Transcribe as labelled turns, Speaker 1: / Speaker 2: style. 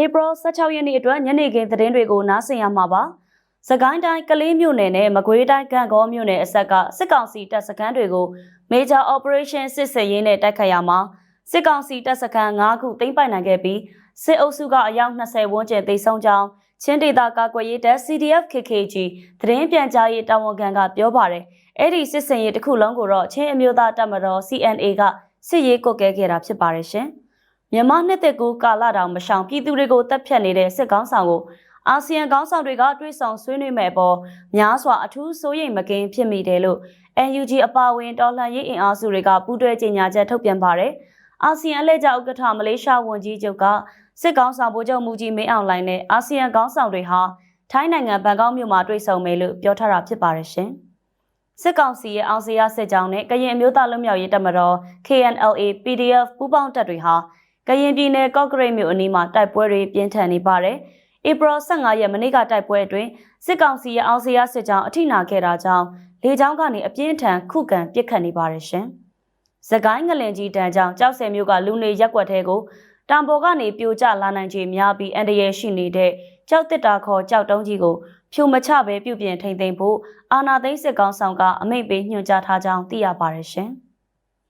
Speaker 1: April 16ရက်နေ့အတွက်ညနေခင်းသတင်းတွေကိုနားဆင်ရမှာပါ။စကိုင်းတိုင်းကလေးမြို့နယ်နဲ့မကွေးတိုင်းကံကောမြို့နယ်အဆက်ကစစ်ကောင်စီတပ်စခန်းတွေကို Major Operation စစ်စရေးနဲ့တိုက်ခတ်ရမှာစစ်ကောင်စီတပ်စခန်း9ခုသိမ်းပိုက်နိုင်ခဲ့ပြီးစစ်အုပ်စုကအယောက်20ဝန်းကျင်သိမ်းဆုံးကြောင်းချင်းဒေသကာကွယ်ရေးတပ် CDF KKG သတင်းပြန်ကြားရေးတာဝန်ခံကပြောပါတယ်။အဲ့ဒီစစ်စင်ရေးတစ်ခုလုံးကိုတော့ချင်းအမျိုးသားတပ်မတော် CNA ကစစ်ရေးကွပ်ကဲခဲ့တာဖြစ်ပါတယ်ရှင်။ မြန်မာနှစ်သက်ကူကာလတောင်မရှောင်ပြည်သူတွေကိုတပ်ဖြတ်နေတဲ့စစ်ကောင်းဆောင်ကိုအာဆီယံကောင်းဆောင်တွေကတွေးဆောင်ဆွေးနွေးမဲ့ပေါ်များစွာအထူးစိုးရိမ်မကင်းဖြစ်မိတယ်လို့ NUG အပါအဝင်တော်လှန်ရေးအင်အားစုတွေကပူးတွဲကြေညာချက်ထုတ်ပြန်ပါတယ်။အာဆီယံအလှည့်ကျဥက္ကဋ္ဌမလေးရှားဝန်ကြီးချုပ်ကစစ်ကောင်းဆောင်ဗိုလ်ချုပ်မူကြီးမင်းအောင်လှိုင်နဲ့အာဆီယံကောင်းဆောင်တွေဟာထိုင်းနိုင်ငံဘန်ကောက်မြို့မှာတွေ့ဆုံမယ်လို့ပြောထားတာဖြစ်ပါတယ်ရှင်။စစ်ကောင်စီရဲ့အောင်စရာစစ်ကြောင်းနဲ့ကရင်အမျိုးသားလွတ်မြောက်ရေးတပ်မတော် KNLA PDF ပူးပေါင်းတပ်တွေဟာ ကရင်ပြည်နယ်ကော့ကရိတ်မြို့အနီးမှာတိုက်ပွဲတွေပြင်းထန်နေပါတယ်။ April 15ရက်မနေ့ကတိုက်ပွဲအတွင်းစစ်ကောင်စီရဲ့အောင်စရာစစ်ကြောင်းအထိနာခဲ့တာကြောင့်လေကြောင်းကနေအပြင်းထန်ခုခံပစ်ခတ်နေပါတယ်ရှင်။စကိုင်းငလင်ကြီးတန်းကြောင့်ကြောက်စဲမျိုးကလူနေရက်ွက်ထဲကိုတံပေါ်ကနေပြိုကျလာနိုင်ခြေများပြီးအန်တရယ်ရှိနေတဲ့ကြောက်တစ်တာခေါ်ကြောက်တုံးကြီးကိုဖြိုမချပဲပြုပြင်ထိန်သိမ်းဖို့အာနာသိန်းစစ်ကောင်ဆောင်ကအမိန့်ပေးညွှန်ကြားထားကြောင်းသိရပါတယ်ရှင်။